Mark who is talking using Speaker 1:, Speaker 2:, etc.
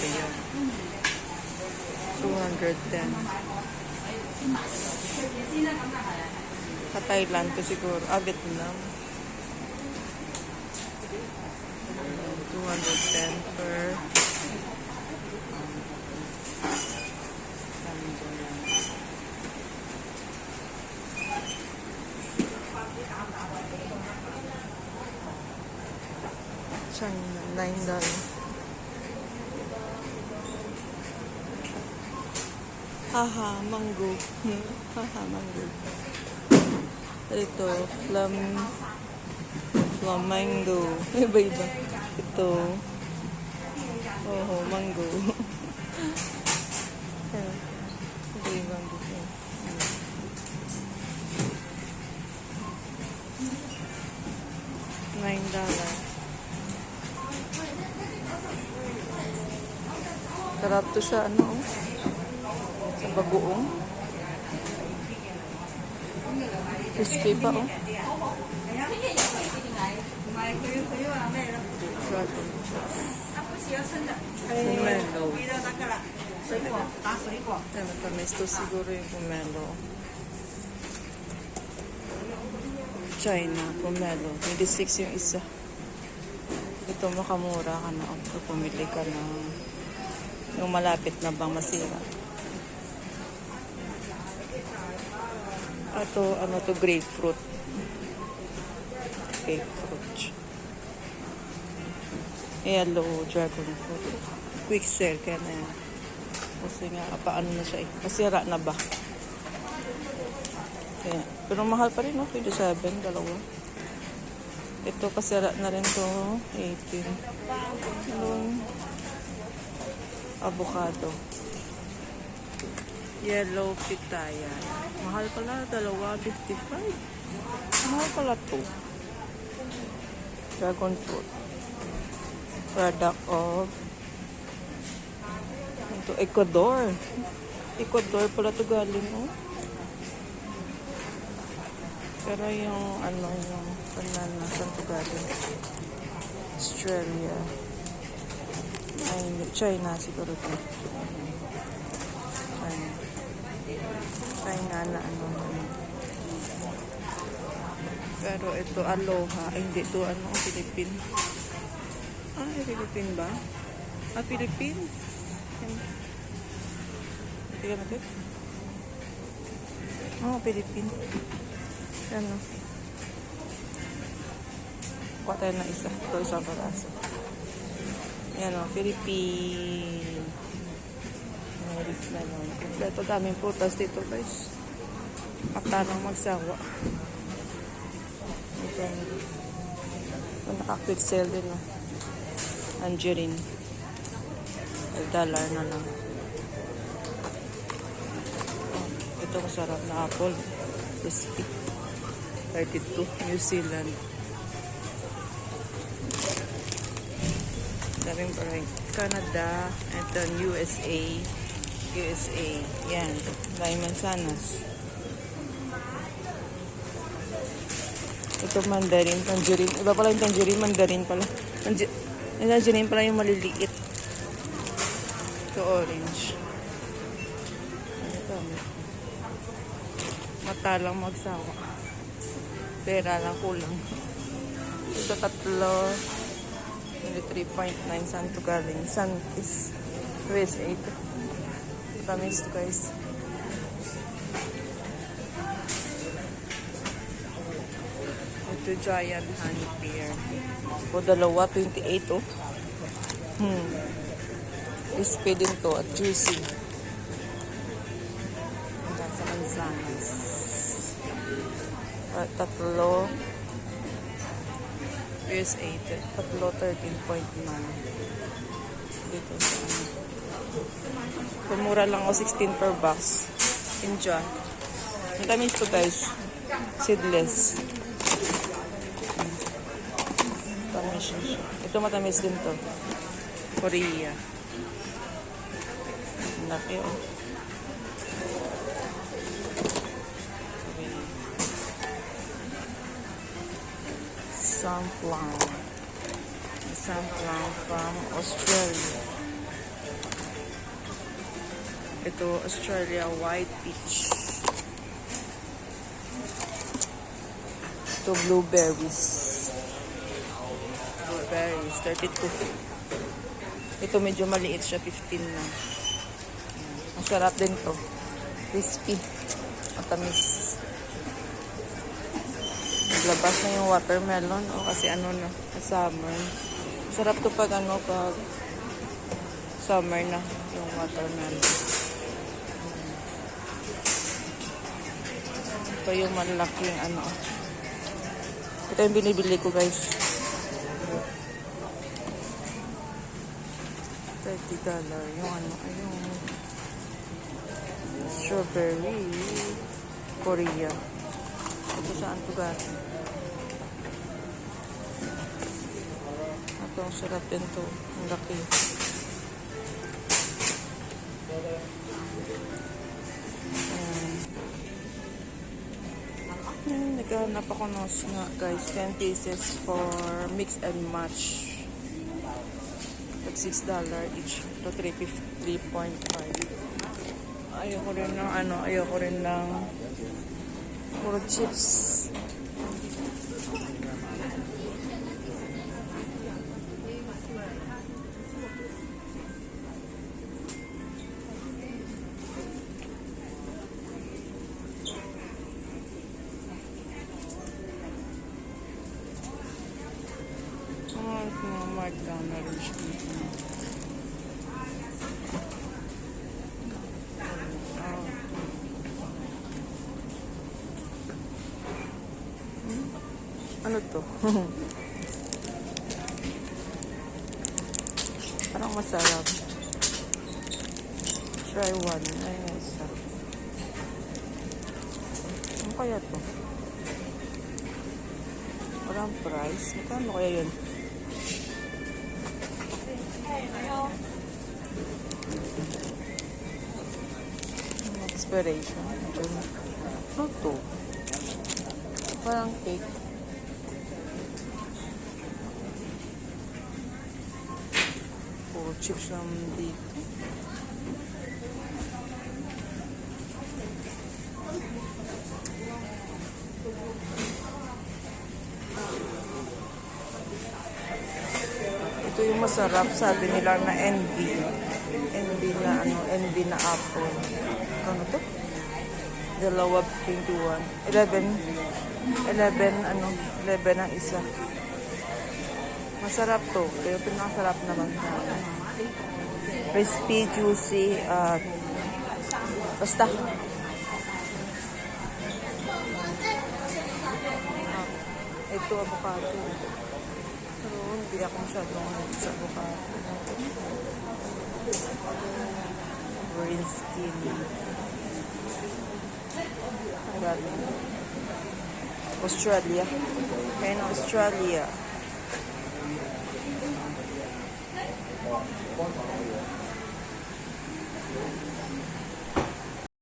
Speaker 1: Korean. 210. Sa Thailand to siguro. Ah, Vietnam. 210 per. China, 9 Haha, mango. Haha, mango. Ito, flam, flamingo. Iba-iba. Ito. Oh, mango. Ayan. Iba-ibang design. Nine dollar. Sarap to sa ano, oh. Sa bagoong. Crispy pa, oh. Dragon. Pomelo. 哎 matamis to siguro yung pomelo. China, pomelo. 26 yung isa. Ito makamura ka na. Kung pumili ka ng yung malapit na bang masira. Ato, ano to, grapefruit. Grapefruit. Yellow dragon fruit. Quick sale, kaya na yan. Kasi nga, paano na siya eh. Masira na ba? Kaya, pero mahal pa rin, no? 27, dalawa. Ito, kasira na rin to, 18. Yung avocado. Yellow pitaya. Mahal pala, dalawa, 55. Mahal pala to. Dragon fruit. Product of ito, Ecuador. Ecuador pala to galing, oh. Pero yung, ano, yung banana, saan to galing? Australia. Ay. China siguro to. China. China na ano. Pero ito, aloha. Ay, hindi. Ito, ano, Philippine. Ah, Philippine ba? Ah, Philippines. Tingnan natin. Oh, Philippine. Ano? Kuha tayo ng isa. Ito isang peraso. Yan o, Philippine. Yun. Kompleto daming prutas dito guys. Patanong magsawa. Ito. Ito naka-quick sale din o. Tangerine. Ay, dollar na lang. Oh, ito masarap na apple. Crispy. 32. New Zealand. Daming variety. Canada. Ito, USA. USA. Yan. Daming mansanas. Ito mandarin, tangerine. Iba pala yung tangerine, mandarin pala. Tange- yung tangerine pala yung maliliit. Ito orange. Ito? Mata lang magsawa. Pera lang kulang. Ito tatlo. Hindi 3.9 saan to galing? San is USA ito. To guys. Ito giant honey pear. O dalawa, 28 oh. Hmm. Crispy din to at juicy. Hanggang sa mansanas. At tatlo. USA. Tatlo, 13.9. Dito sa ano. Pumura lang o 16 per box. Enjoy. Ang tamis to guys. Seedless. Tamis siya. Ito matamis din to. Korea. Laki oh. Korea. Sunflower. Sunflower from Australia. Ito, Australia White Peach. Ito, blueberries. Blueberries, 32. Ito, medyo maliit siya, 15 lang. Ayan. Masarap din to. Crispy. Matamis. Naglabas na yung watermelon. O kasi ano na, summer. Masarap to pag ano, pag summer na yung watermelon. Ito yung malaking ano. Ito yung binibili ko guys. 30 dollar yung ano, ay, yung strawberry Korea. Ito saan to galing? Ito, ang sarap din to. Ang laki. Ayan. Hmm, naghahanap ako ng snack guys. 10 pieces for mix and match. Tag 6 dollar each. Ito 3.5. Ayoko rin ng ano, ayoko rin ng puro chips. Mga markdown rin siya dito. Ano to? Parang masarap. Try one. Ay, isa. Ano kaya to? Walang price. Magkano kaya yun? Expiration. June. Ano to? Parang cake. Puro chips lang dito. Ito yung masarap, sabi nila na NB. NB na ano, NB na apple. Ano to? Dalawa, 21. 11. 11, ano, 11 ang isa. Masarap to. Pero pinakasarap naman na. ano, Crispy, juicy, at basta. Ah, Ito, avocado. Hindi ako masyadong sa avocado. Green skin. Galing. Australia. Ayan ang Australia.